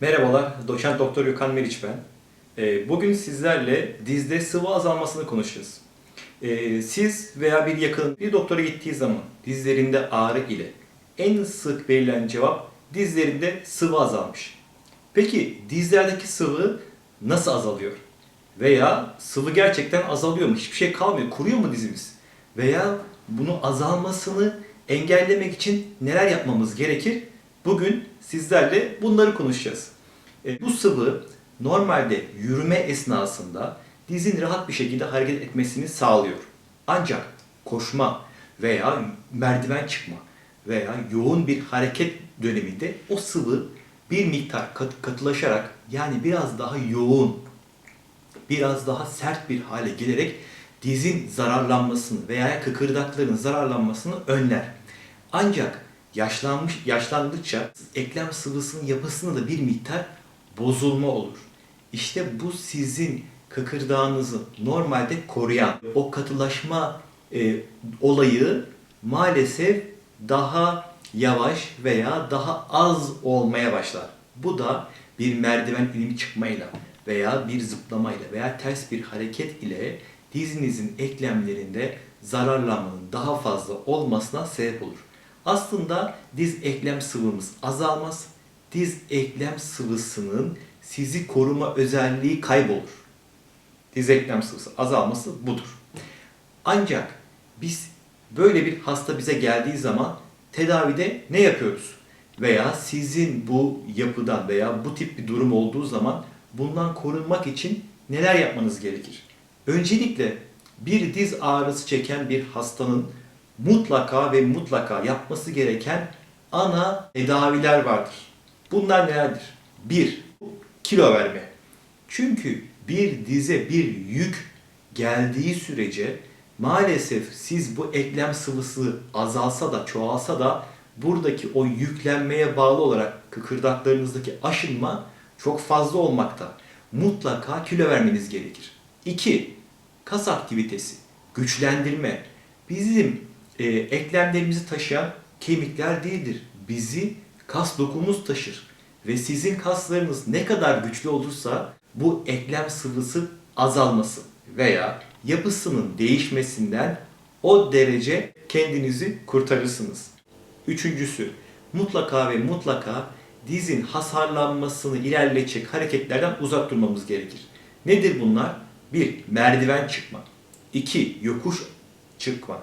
Merhabalar, doçent doktor Gökhan Meriç ben. Ee, Bugün sizlerle dizde sıvı azalmasını konuşacağız. Ee, Siz veya bir yakın bir doktora gittiği zaman dizlerinde ağrı ile en sık verilen cevap dizlerinde sıvı azalmış. Peki dizlerdeki sıvı nasıl azalıyor? Veya sıvı gerçekten azalıyor mu? Hiçbir şey kalmıyor. Kuruyor mu dizimiz? Veya bunu azalmasını engellemek için neler yapmamız gerekir? Bugün sizlerle bunları konuşacağız. E, bu sıvı normalde yürüme esnasında dizin rahat bir şekilde hareket etmesini sağlıyor. Ancak koşma veya merdiven çıkma veya yoğun bir hareket döneminde o sıvı bir miktar kat- katılaşarak yani biraz daha yoğun biraz daha sert bir hale gelerek dizin zararlanmasını veya kıkırdakların zararlanmasını önler. Ancak yaşlanmış yaşlandıkça eklem sıvısının yapısında da bir miktar bozulma olur. İşte bu sizin kıkırdağınızı normalde koruyan o katılaşma e, olayı maalesef daha yavaş veya daha az olmaya başlar. Bu da bir merdiven inip çıkmayla veya bir zıplamayla veya ters bir hareket ile dizinizin eklemlerinde zararlanmanın daha fazla olmasına sebep olur. Aslında diz eklem sıvımız azalmaz. Diz eklem sıvısının sizi koruma özelliği kaybolur. Diz eklem sıvısı azalması budur. Ancak biz böyle bir hasta bize geldiği zaman tedavide ne yapıyoruz? Veya sizin bu yapıdan veya bu tip bir durum olduğu zaman bundan korunmak için neler yapmanız gerekir? Öncelikle bir diz ağrısı çeken bir hastanın mutlaka ve mutlaka yapması gereken ana tedaviler vardır. Bunlar nelerdir? 1. Kilo verme. Çünkü bir dize bir yük geldiği sürece maalesef siz bu eklem sıvısı azalsa da çoğalsa da buradaki o yüklenmeye bağlı olarak kıkırdaklarınızdaki aşınma çok fazla olmakta. Mutlaka kilo vermeniz gerekir. 2. Kas aktivitesi, güçlendirme. Bizim e, eklemlerimizi taşıyan kemikler değildir. Bizi kas dokumuz taşır. Ve sizin kaslarınız ne kadar güçlü olursa bu eklem sıvısı azalması veya yapısının değişmesinden o derece kendinizi kurtarırsınız. Üçüncüsü, mutlaka ve mutlaka dizin hasarlanmasını ilerletecek hareketlerden uzak durmamız gerekir. Nedir bunlar? 1. Merdiven çıkma. 2. Yokuş çıkma.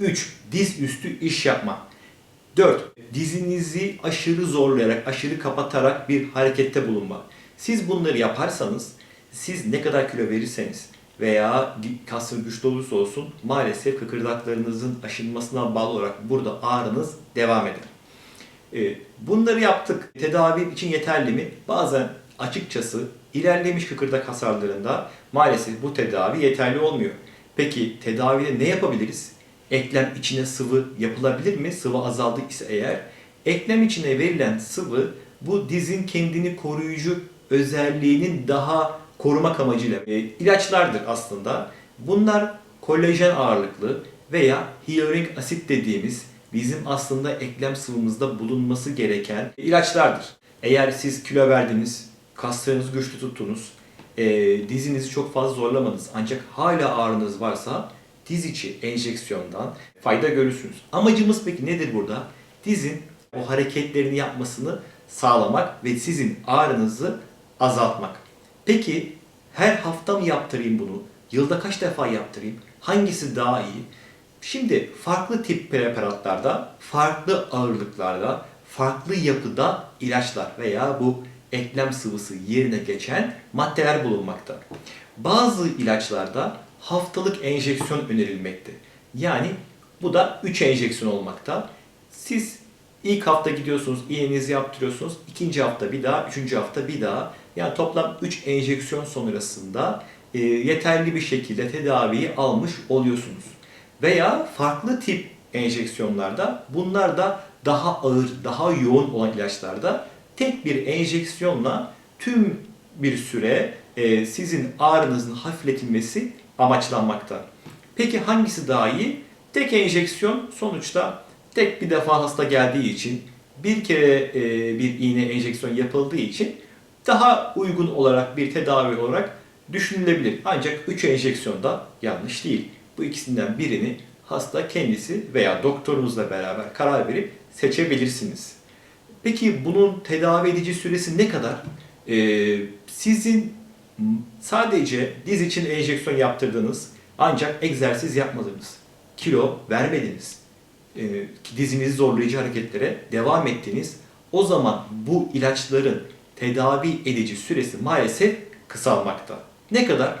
3. Diz üstü iş yapma. 4. Dizinizi aşırı zorlayarak, aşırı kapatarak bir harekette bulunma. Siz bunları yaparsanız, siz ne kadar kilo verirseniz veya kasın güçlü olursa olsun maalesef kıkırdaklarınızın aşınmasına bağlı olarak burada ağrınız devam eder. E, Bunları yaptık. Tedavi için yeterli mi? Bazen açıkçası ilerlemiş kıkırdak hasarlarında maalesef bu tedavi yeterli olmuyor. Peki tedavide ne yapabiliriz? Eklem içine sıvı yapılabilir mi? Sıvı azaldı ise eğer. Eklem içine verilen sıvı bu dizin kendini koruyucu özelliğinin daha korumak amacıyla e, ilaçlardır aslında. Bunlar kolajen ağırlıklı veya hyaluronik asit dediğimiz bizim aslında eklem sıvımızda bulunması gereken ilaçlardır. Eğer siz kilo verdiniz, kaslarınızı güçlü tuttunuz, e, dizinizi çok fazla zorlamadınız ancak hala ağrınız varsa diz içi enjeksiyondan fayda görürsünüz. Amacımız peki nedir burada? Dizin o hareketlerini yapmasını sağlamak ve sizin ağrınızı azaltmak. Peki her hafta mı yaptırayım bunu? Yılda kaç defa yaptırayım? Hangisi daha iyi? Şimdi farklı tip preparatlarda, farklı ağırlıklarda, farklı yapıda ilaçlar veya bu eklem sıvısı yerine geçen maddeler bulunmakta. Bazı ilaçlarda haftalık enjeksiyon önerilmekte. Yani bu da 3 enjeksiyon olmakta. Siz ilk hafta gidiyorsunuz, iğnenizi yaptırıyorsunuz. ikinci hafta bir daha, üçüncü hafta bir daha. Yani toplam 3 enjeksiyon sonrasında e, yeterli bir şekilde tedaviyi almış oluyorsunuz. Veya farklı tip enjeksiyonlarda bunlar da daha ağır, daha yoğun olan ilaçlarda tek bir enjeksiyonla tüm bir süre e, sizin ağrınızın hafifletilmesi amaçlanmakta. Peki hangisi daha iyi? Tek enjeksiyon sonuçta tek bir defa hasta geldiği için bir kere e, bir iğne enjeksiyon yapıldığı için daha uygun olarak bir tedavi olarak düşünülebilir. Ancak 3 enjeksiyon da yanlış değil. Bu ikisinden birini hasta kendisi veya doktorunuzla beraber karar verip seçebilirsiniz. Peki bunun tedavi edici süresi ne kadar? Ee, sizin sadece diz için enjeksiyon yaptırdınız ancak egzersiz yapmadınız, kilo vermediniz, e, dizinizi zorlayıcı hareketlere devam ettiniz. O zaman bu ilaçların tedavi edici süresi maalesef kısalmakta. Ne kadar?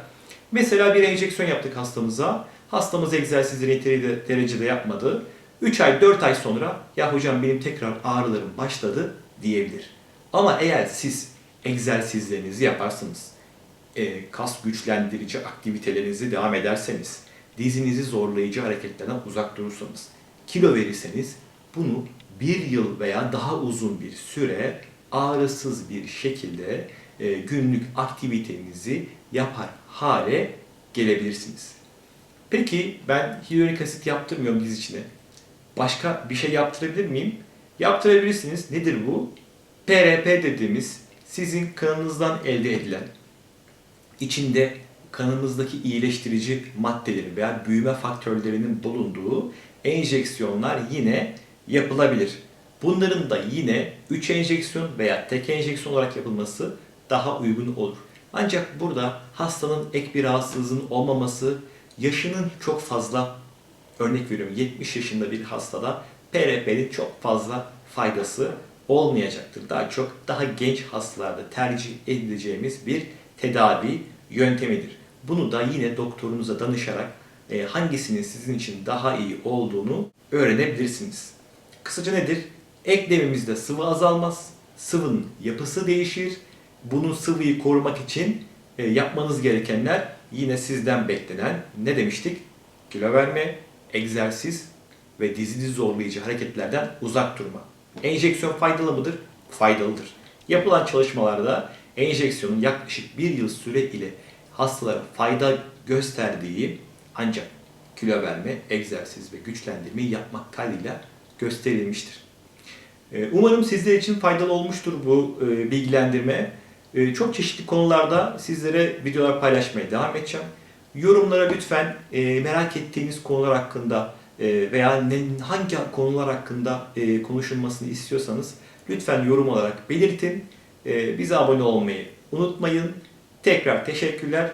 Mesela bir enjeksiyon yaptık hastamıza. Hastamız egzersizleri yeteri derecede yapmadı. 3 ay 4 ay sonra ya hocam benim tekrar ağrılarım başladı diyebilir. Ama eğer siz egzersizlerinizi yaparsınız, e, kas güçlendirici aktivitelerinizi devam ederseniz, dizinizi zorlayıcı hareketlerden uzak durursanız, kilo verirseniz bunu bir yıl veya daha uzun bir süre ağrısız bir şekilde e, günlük aktivitenizi yapar hale gelebilirsiniz. Peki ben hyaluronik asit yaptırmıyorum diz içine. Başka bir şey yaptırabilir miyim? Yaptırabilirsiniz. Nedir bu? PRP dediğimiz sizin kanınızdan elde edilen içinde kanımızdaki iyileştirici maddelerin veya büyüme faktörlerinin bulunduğu enjeksiyonlar yine yapılabilir. Bunların da yine 3 enjeksiyon veya tek enjeksiyon olarak yapılması daha uygun olur. Ancak burada hastanın ek bir rahatsızlığının olmaması, yaşının çok fazla, örnek veriyorum 70 yaşında bir hastada PRP'nin çok fazla faydası olmayacaktır. Daha çok daha genç hastalarda tercih edileceğimiz bir tedavi yöntemidir. Bunu da yine doktorunuza danışarak e, hangisinin sizin için daha iyi olduğunu öğrenebilirsiniz. Kısaca nedir? Eklemimizde sıvı azalmaz, sıvının yapısı değişir. Bunun sıvıyı korumak için e, yapmanız gerekenler yine sizden beklenen ne demiştik? Kilo verme, egzersiz ve dizini zorlayıcı hareketlerden uzak durma. Enjeksiyon faydalı mıdır? Faydalıdır. Yapılan çalışmalarda enjeksiyonun yaklaşık bir yıl süre ile hastalara fayda gösterdiği ancak kilo verme, egzersiz ve güçlendirmeyi yapmak kaydıyla gösterilmiştir. Ee, Umarım sizler için faydalı olmuştur bu e, bilgilendirme. E, Çok çeşitli konularda sizlere videolar paylaşmaya devam edeceğim. Yorumlara lütfen e, merak ettiğiniz konular hakkında e, veya hangi konular hakkında konuşulmasını istiyorsanız lütfen yorum olarak belirtin. E, Bize abone olmayı unutmayın. Tekrar teşekkürler.